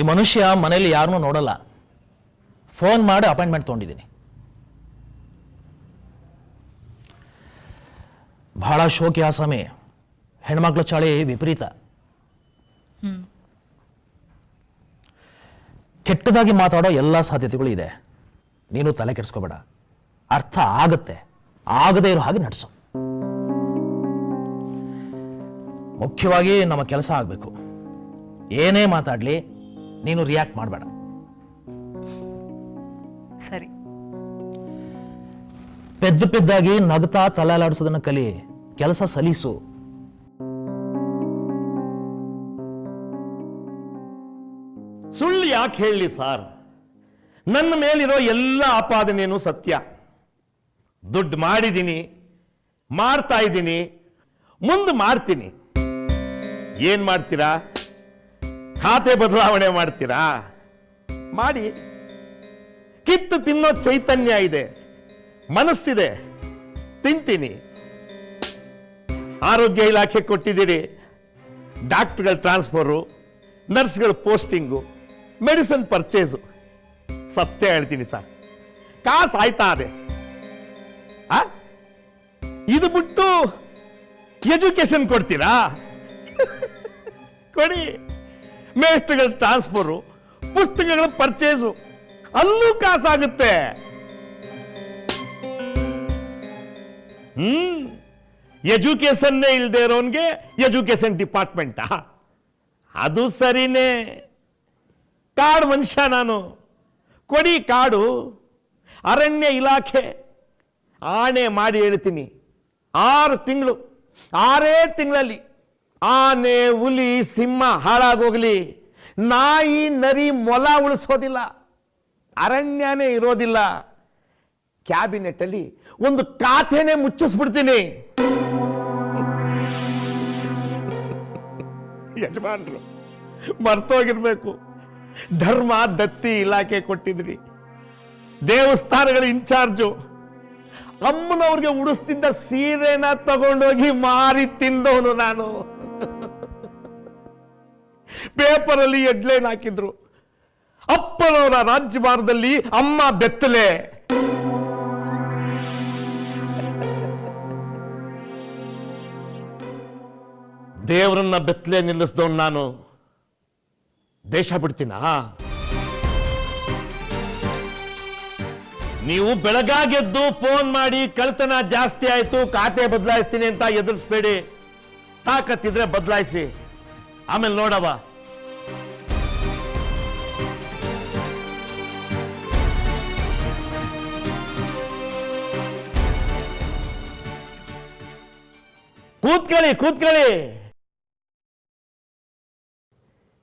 ಈ ಮನುಷ್ಯ ಮನೇಲಿ ಯಾರನ್ನೂ ನೋಡಲ್ಲ. ಫೋನ್ ಮಾಡಿ ಅಪಾಯಿಂಟ್ಮೆಂಟ್ ತೊಗೊಂಡಿದ್ದೀನಿ. ಬಹಳ ಶೋಕಿ ಸಮಯ ಹೆಣ್ಮಕ್ಳ ಚಾಳಿ ವಿಪರೀತ. ಕೆಟ್ಟದಾಗಿ ಮಾತಾಡೋ ಎಲ್ಲ ಸಾಧ್ಯತೆಗಳು ಇದೆ. ನೀನು ತಲೆ ಕೆಡಿಸ್ಕೋಬೇಡ. ಅರ್ಥ ಆಗತ್ತೆ. ಆಗದೇ ಇರೋ ಹಾಗೆ ನಡೆಸು. ಮುಖ್ಯವಾಗಿ ನಮ್ಮ ಕೆಲಸ ಆಗಬೇಕು. ಏನೇ ಮಾತಾಡಲಿ ನೀನು ರಿಯಾಕ್ಟ್ ಮಾಡಬೇಡ. ಸರಿ. ಪೆದ್ದು ಪೆದ್ದಾಗಿ ನಗ್ತಾ ತಲೆಲಾಡಿಸೋದನ್ನ ಕಲಿ ಕೆಲಸ ಸಲೀಸು. ಸುಳ್ಳು ಯಾಕೆ ಹೇಳಲಿ ಸಾರ್? ನನ್ನ ಮೇಲಿರೋ ಎಲ್ಲ ಆಪಾದನೇನು ಸತ್ಯ. ದುಡ್ಡು ಮಾಡಿದ್ದೀನಿ ಮಾಡ್ತಾ ಇದ್ದೀನಿ ಮುಂದೆ ಮಾಡ್ತೀನಿ ಏನ್ ಮಾಡ್ತೀರಾ? ಖಾತೆ ಬದಲಾವಣೆ ಮಾಡ್ತೀರಾ? ಮಾಡಿ. ಕಿತ್ತು ತಿನ್ನೋ ಚೈತನ್ಯ ಇದೆ. ಮನಸ್ಸಿದೆ. ತಿಂತೀನಿ. ಆರೋಗ್ಯ ಇಲಾಖೆ ಕೊಟ್ಟಿದ್ದೀರಿ. ಡಾಕ್ಟ್ರ್ಗಳ ಟ್ರಾನ್ಸ್ಫರು, ನರ್ಸ್ಗಳ ಪೋಸ್ಟಿಂಗು, ಮೆಡಿಸಿನ್ ಪರ್ಚೇಸು. ಸತ್ಯ ಹೇಳ್ತೀನಿ ಸರ್. ಕಾಸು ಆಯ್ತಾ ಅದೇ? ಆ? ಇದು ಬಿಟ್ಟು ಎಜುಕೇಶನ್ ಕೊಡ್ತೀರಾ? ಕೊಡಿ. ಮೇಸ್ಟ್ಗಳ ಟ್ರಾನ್ಸ್ಫರು ಪುಸ್ತಕಗಳ ಪರ್ಚೇಸು ಅಲ್ಲೂ ಕಾಸಾಗುತ್ತೆ. ಹ್ಮ್ ಎಜುಕೇಶನ್ನೇ ಇಲ್ಲದೆ ಇರೋನ್ಗೆ ಎಜುಕೇಶನ್ ಡಿಪಾರ್ಟ್ಮೆಂಟಾ ಅದು ಸರಿನೇ. ಕಾಡು ಮನುಷ್ಯ ನಾನು. ಕೊಡಿ ಕಾಡು, ಅರಣ್ಯ ಇಲಾಖೆ. ಆಣೆ ಮಾಡಿ ಹೇಳ್ತೀನಿ. ಆರು ತಿಂಗಳು, ಆರೇ ತಿಂಗಳಲ್ಲಿ. ಆನೆ, ಹುಲಿ, ಸಿಂಹ ಹಾಳಾಗೋಗ್ಲಿ. ನಾಯಿ, ನರಿ ಮೊಲ ಉಳಿಸೋದಿಲ್ಲ. ಅರಣ್ಯನೇ ಇರೋದಿಲ್ಲ. ಕ್ಯಾಬಿನೆಟ್ ಅಲ್ಲಿ ಒಂದು ಖಾತೆನೆ ಮುಚ್ಚಿಸ್ಬಿಡ್ತೀನಿ. ಯಜಮಾನ್ರು, ಮರ್ತೋಗಿರ್ಬೇಕು. ಧರ್ಮ, ದತ್ತಿ ಇಲಾಖೆ ಕೊಟ್ಟಿದ್ರಿ. ದೇವಸ್ಥಾನಗಳ ಇನ್ಚಾರ್ಜು, ಅಮ್ಮನವ್ರಿಗೆ ಉಡಿಸ್ತಿದ್ದ ಸೀರೆನ ತಗೊಂಡೋಗಿ ಮಾರಿ ತಿಂದವನು ನಾನು. ಪೇಪರಲ್ಲಿ ಹೆಡ್ಲೈನ್ ಹಾಕಿದ್ರು. ಅಪ್ಪನವರ ರಾಜ್ಯಭಾರದಲ್ಲಿ ಅಮ್ಮ ಬೆತ್ತಲೆ. ದೇವರನ್ನ ಬೆತ್ತಲೆ ನಿಲ್ಲಿಸ್ದವನು ನಾನು. ದೇಶ ಬಿಡ್ತೀನಾ? ನೀವು ಬೆಳಗಾಗೆದ್ದು ಫೋನ್ ಮಾಡಿ ಕಳ್ತನ ಜಾಸ್ತಿ ಆಯ್ತು, ಖಾತೆ ಬದಲಾಯಿಸ್ತೀನಿ ಅಂತ ಎದುರಿಸ್ಬೇಡಿ. ತಾಕತ್ತಿದ್ರೆ ಬದಲಾಯಿಸಿ. ಆಮೇಲೆ ನೋಡವ ಕೂತ್ಕೊಳ್ಳಿ ಕೂತ್ಕೊಳ್ಳಿ.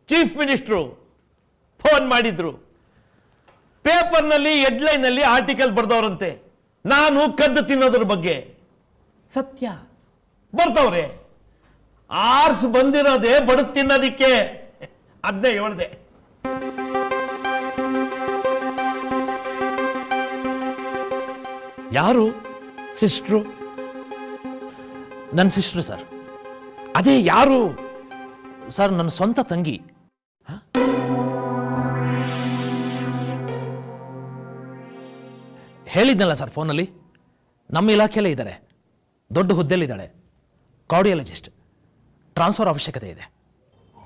ಚೀಫ್ ಮಿನಿಸ್ಟ್ರು ಫೋನ್ ಮಾಡಿದ್ರು. ಪೇಪರ್ನಲ್ಲಿ ಹೆಡ್ಲೈನಲ್ಲಿ ಆರ್ಟಿಕಲ್ ಬರೆದವರಂತೆ. ನಾನು ಕದ್ದು ತಿನ್ನೋದ್ರ ಬಗ್ಗೆ. ಸತ್ಯ. ಬರ್ತವ್ರೆ. ಆರ್ಸ್ ಬಂದಿರೋದೇ ಬಡ ತಿನ್ನೋದಿಕ್ಕೆ. ಅದನ್ನೇ ಹೇಳ್ದೆ. ಯಾರು? ಸಿಸ್ಟ್ರು ನನ್ನ ಸಿಸ್ಟರ್ ಸರ್. ಅದೇ ಯಾರು? ಸರ್, ನನ್ನ ಸ್ವಂತ ತಂಗಿ. ಹೇಳಿದ್ನಲ್ಲ ಸರ್ ಫೋನಲ್ಲಿ? ನಮ್ಮ ಇಲಾಖೆಯಲ್ಲೇ ಇದ್ದಾರೆ. ದೊಡ್ಡ ಹುದ್ದೆಯಲ್ಲಿದ್ದಾಳೆ. ಕಾರ್ಡಿಯಾಲಜಿಸ್ಟ್. ಟ್ರಾನ್ಸ್ಫರ್ ಅವಶ್ಯಕತೆ ಇದೆ.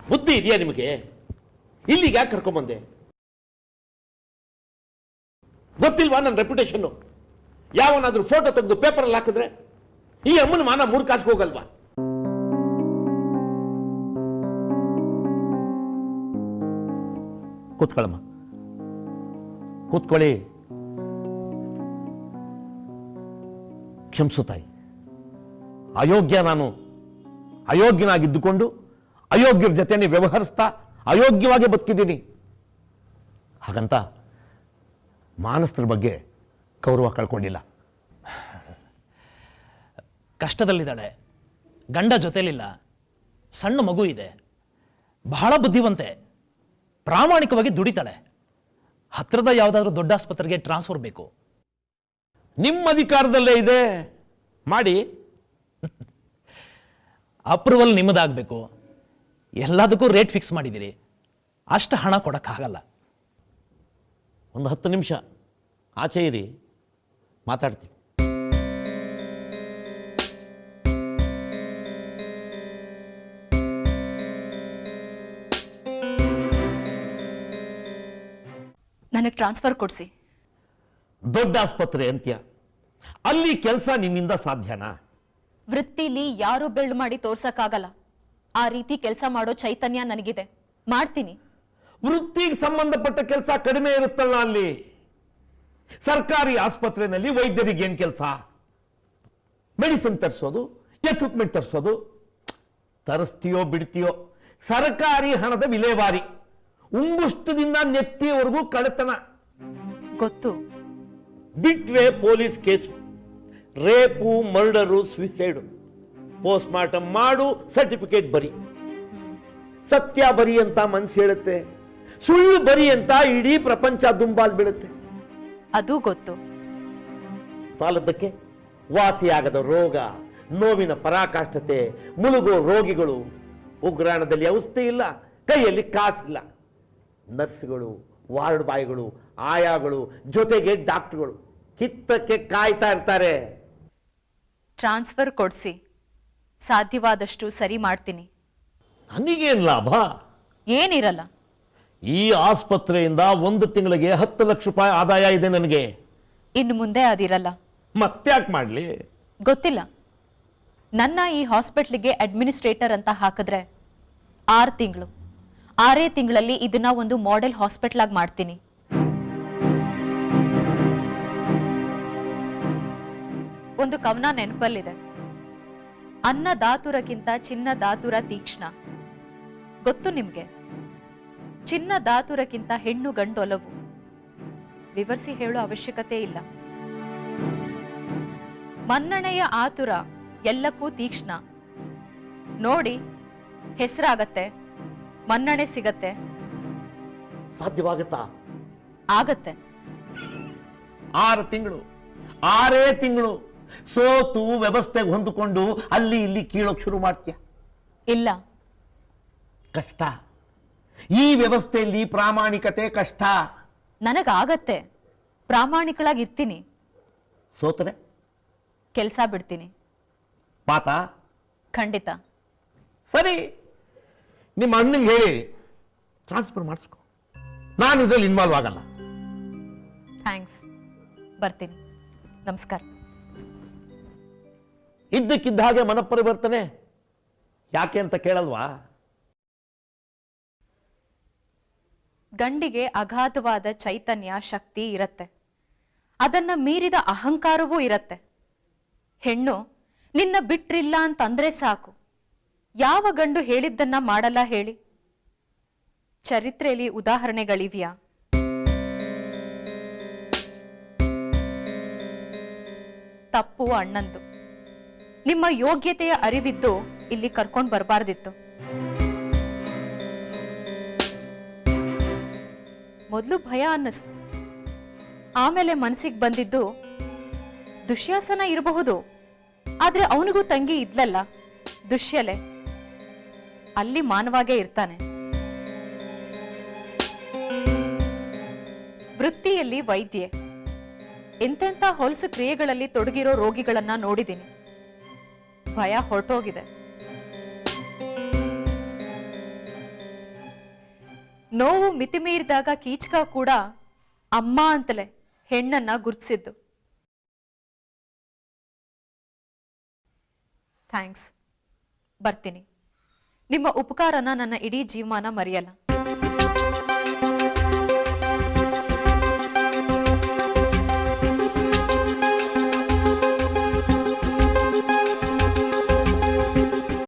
ಬುದ್ಧಿ ಇದೆಯಾ ನಿಮಗೆ? ಇಲ್ಲಿಗೆ ಯಾಕೆ ಕರ್ಕೊಂಬಂದೆ? ಗೊತ್ತಿಲ್ವಾ ನನ್ನ ರೆಪ್ಯುಟೇಷನ್ನು ಯಾವನಾದ್ರೂ ಫೋಟೋ ತೆಗೆದು ಪೇಪರಲ್ಲಿ ಹಾಕಿದ್ರೆ? ಈ ಅಮ್ಮನ ಮಾನ ಮೂರು ಕಾಸ್ಗೆ ಹೋಗಲ್ವಾ? ಕೂತ್ಕೊಳ್ಳಮ್ಮ. ಕೂತ್ಕೊಳ್ಳಿ. ಕ್ಷಮಿಸು ತಾಯಿ. ಅಯೋಗ್ಯ ನಾನು ಅಯೋಗ್ಯನಾಗಿದ್ದುಕೊಂಡು ಅಯೋಗ್ಯರ ಜೊತೆನೆ ವ್ಯವಹರಿಸ್ತಾ ಅಯೋಗ್ಯವಾಗಿ ಬದುಕಿದ್ದೀನಿ. ಹಾಗಂತ ಮಾನಸ್ತರ ಬಗ್ಗೆ ಗೌರವ ಕಳ್ಕೊಂಡಿಲ್ಲ. ಕಷ್ಟದಲ್ಲಿದ್ದಾಳೆ. ಗಂಡ ಜೊತೆಲಿಲ್ಲ. ಸಣ್ಣ ಮಗು ಇದೆ. ಬಹಳ ಬುದ್ಧಿವಂತೆ. ಪ್ರಾಮಾಣಿಕವಾಗಿ ದುಡಿತಾಳೆ. ಹತ್ರದ ಯಾವುದಾದ್ರೂ ದೊಡ್ಡ ಆಸ್ಪತ್ರೆಗೆ ಟ್ರಾನ್ಸ್ಫರ್ ಬೇಕು. ನಿಮ್ಮ ಅಧಿಕಾರದಲ್ಲೇ ಇದೆ. ಮಾಡಿ. ಅಪ್ರೂವಲ್ ನಿಮ್ಮದಾಗಬೇಕು. ಎಲ್ಲದಕ್ಕೂ ರೇಟ್ ಫಿಕ್ಸ್ ಮಾಡಿದ್ದೀರಿ. ಅಷ್ಟು ಹಣ ಕೊಡೋಕ್ಕಾಗಲ್ಲ. ಒಂದು ಹತ್ತು ನಿಮಿಷ. ಆಚೆ ಇರಿ. ಮಾತಾಡ್ತೀನಿ. ನನಗೆ ಟ್ರಾನ್ಸ್ಫರ್ ಕೊಡಿಸಿ. ದೊಡ್ಡ ಆಸ್ಪತ್ರೆ ಅಂತ್ಯ. ಅಲ್ಲಿ ಕೆಲಸ ನಿನ್ನಿಂದ ಸಾಧ್ಯನಾ? ವೃತ್ತಿಲಿ ಯಾರು ಬೆಳ್ಳು ಮಾಡಿ ತೋರ್ಸಕ್ಕಾಗಲ್ಲ. ಆ ರೀತಿ ಕೆಲಸ ಮಾಡೋ ಚೈತನ್ಯ ನನಗಿದೆ. ಮಾಡ್ತೀನಿ. ವೃತ್ತಿಗೆ ಸಂಬಂಧಪಟ್ಟ ಕೆಲಸ ಕಡಿಮೆ ಇರುತ್ತಲ್ಲ ಅಲ್ಲಿ? ಸರ್ಕಾರಿ ಆಸ್ಪತ್ರೆಯಲ್ಲಿ ವೈದ್ಯರಿಗೆ ಏನ್ ಕೆಲಸ? ಮೆಡಿಸಿನ್ ತರಿಸೋದು ಎಕ್ವಿಪ್ಮೆಂಟ್ ತರಿಸೋದು ತರಿಸ್ತೀಯೋ ಬಿಡ್ತೀಯೋ ಸರ್ಕಾರಿ ಹಣದ ವಿಲೇವಾರಿ. ಉಂಗುಷ್ಟದಿಂದ ನೆತ್ತಿಯವರೆಗೂ ಕಳತನ ಗೊತ್ತು. ಬಿಟ್ವೆ police case. Rape murder suicide post mortem ಮಾಡು ಸರ್ಟಿಫಿಕೇಟ್ ಬರಿ. ಸತ್ಯ ಬರಿ ಅಂತ ಮನ್ಸು ಹೇಳುತ್ತೆ. ಸುಳ್ಳು ಬರಿ ಅಂತ ಇಡೀ ಪ್ರಪಂಚ ದುಂಬಾಲ್ ಬೀಳುತ್ತೆ. ಅದು ಗೊತ್ತು. ಸಾಲದಕ್ಕೆ ವಾಸಿಯಾಗದ ರೋಗ ನೋವಿನ ಪರಾಕಾಷ್ಠತೆ ಮುಳುಗೋ ರೋಗಿಗಳು ಉಗ್ರಾಣದಲ್ಲಿ ಔಷಧಿ ಇಲ್ಲ ಕೈಯಲ್ಲಿ ಕಾಸಿಲ್ಲ ನರ್ಸ್ಗಳು ವಾರ್ಡ್ ಬಾಯ್ಗಳು ಆಯಾಗಳು ಜೊತೆಗೆ ಡಾಕ್ಟರ್ಗಳು. ಕಿತ್ತಕ್ಕೆ ಕಾಯ್ತಾ ಇರ್ತಾರೆ. ಟ್ರಾನ್ಸ್ಫರ್ ಕೊಡಿಸಿ. ಸಾಧ್ಯವಾದಷ್ಟು ಸರಿ ಮಾಡ್ತೀನಿ. ನನಗೇನು ಲಾಭ? ಏನಿರಲ್ಲ. ಈ ಆಸ್ಪತ್ರೆಯಿಂದ ಒಂದು ತಿಂಗಳಿಗೆ ಹತ್ತು ಲಕ್ಷ ರೂಪಾಯಿ ಆದಾಯ ಇದೆ ನನಗೆ. ಇನ್ನು ಮುಂದೆ ಅದಿರಲ್ಲ. ಮತ್ತ್ಯಾಕೆ ಮಾಡಲಿ? ಗೊತ್ತಿಲ್ಲ. ನನ್ನ ಈ ಹಾಸ್ಪಿಟ್ಲಿಗೆ ಅಡ್ಮಿನಿಸ್ಟ್ರೇಟರ್ ಅಂತ ಹಾಕಿದ್ರೆ ಆರು ತಿಂಗಳು. ಆರೇ ತಿಂಗಳಲ್ಲಿ ಇದನ್ನ ಒಂದು ಮಾಡೆಲ್ ಹಾಸ್ಪಿಟಲ್ ಆಗಿ ಮಾಡ್ತೀನಿ. ಒಂದು ಕವನ ನೆನಪಲ್ಲಿದೆ. ಅನ್ನ ದಾತುರಕ್ಕಿಂತ ಚಿನ್ನ ದಾತುರ ತೀಕ್ಷ್ಣ. ಗೊತ್ತು ನಿಮ್ಗೆ? ಚಿನ್ನ ದಾತುರಕ್ಕಿಂತ ಹೆಣ್ಣು ಗಂಡೊಲವು. ವಿವರಿಸಿ ಹೇಳೋ ಅವಶ್ಯಕತೆ ಇಲ್ಲ. ಮನ್ನಣೆಯ ಆತುರ ಎಲ್ಲಕ್ಕೂ ತೀಕ್ಷ್ಣ. ನೋಡಿ, ಹೆಸರಾಗತ್ತೆ. ಮನ್ನಣೆ ಸಿಗತ್ತೆ. ಸಾಧ್ಯವಾಗುತ್ತಾ? ಆಗತ್ತೆ. ಆರು ತಿಂಗಳು ಆರೇ ತಿಂಗಳು ಸೋತು ವ್ಯವಸ್ಥೆಗೆ ಹೊಂದಿಕೊಂಡು ಅಲ್ಲಿ ಇಲ್ಲಿ ಕೀಳೋಕ್ ಶುರು ಮಾಡ್ತೀಯ? ಇಲ್ಲ. ಕಷ್ಟ. ಈ ವ್ಯವಸ್ಥೆಯಲ್ಲಿ ಪ್ರಾಮಾಣಿಕತೆ ಕಷ್ಟ. ನನಗಾಗತ್ತೆ. ಪ್ರಾಮಾಣಿಕಳಾಗಿರ್ತೀನಿ. ಸೋತರೆ? ಕೆಲಸ ಬಿಡ್ತೀನಿ. ಪಾತ ಖಂಡಿತ. ಸರಿ. ನಿಮ್ಮ ಅಣ್ಣಂಗೆ ಹೇಳಿ ಟ್ರಾನ್ಸ್ಫರ್ ಮಾಡಿಸ್ಕೊ. ನಾನು ಇದರಲ್ಲಿ ಇನ್ವಾಲ್ವ್ ಆಗಲ್ಲ. ಥ್ಯಾಂಕ್ಸ್ ಬರ್ತೀನಿ. ನಮಸ್ಕಾರ. ಇದ್ದಕ್ಕಿದ್ದ ಹಾಗೆ ಮನಪರಿವರ್ತನೆ ಯಾಕೆ ಅಂತ ಕೇಳಲ್ವಾ? ಗಂಡಿಗೆ ಅಗಾಧವಾದ ಚೈತನ್ಯ ಶಕ್ತಿ ಇರತ್ತೆ. ಅದನ್ನ ಮೀರಿದ ಅಹಂಕಾರವೂ ಇರತ್ತೆ. ಹೆಣ್ಣು ನಿನ್ನ ಬಿಟ್ರಿಲ್ಲ ಅಂತಂದ್ರೆ ಸಾಕು. ಯಾವ ಗಂಡು ಹೇಳಿದ್ದನ್ನ ಮಾಡಲ್ಲ ಹೇಳಿ. ಚರಿತ್ರೆಯಲ್ಲಿ ಉದಾಹರಣೆಗಳಿವ್ಯಾ? ತಪ್ಪು ಅಣ್ಣಂದು. ನಿಮ್ಮ ಯೋಗ್ಯತೆಯ ಅರಿವಿದ್ದು ಇಲ್ಲಿ ಕರ್ಕೊಂಡು ಬರಬಾರ್ದಿತ್ತು. ಮೊದಲು ಭಯ ಅನ್ನಿಸ್ತು. ಆಮೇಲೆ ಮನಸ್ಸಿಗೆ ಬಂದಿದ್ದು ದುಶ್ಯಾಸನ ಇರಬಹುದು, ಆದ್ರೆ ಅವನಿಗೂ ತಂಗಿ ಇದ್ಲಲ್ಲ, ದುಶ್ಯಲೆ. ಅಲ್ಲಿ ಮಾನವಾಗೇ ಇರ್ತಾನೆ. ವೃತ್ತಿಯಲ್ಲಿ ವೈದ್ಯೆ. ಎಂತೆಂಥ ಹೊಲಸು ಕ್ರಿಯೆಗಳಲ್ಲಿ ತೊಡಗಿರೋ ರೋಗಿಗಳನ್ನ ನೋಡಿದ್ದೀನಿ. ಭಯ ಹೊರಟೋಗಿದೆ. ನೋವು ಮಿತಿಮೀರಿದಾಗ ಕೀಚಕ ಕೂಡ ಅಮ್ಮ ಅಂತಲೇ ಹೆಣ್ಣನ್ನ ಗುರುತಿಸಿದ್ದು. ಥ್ಯಾಂಕ್ಸ್. ಬರ್ತೀನಿ. ನಿಮ್ಮ ಉಪಕಾರನ ನನ್ನ ಇಡೀ ಜೀವಮಾನ ಮರೆಯಲ್ಲ.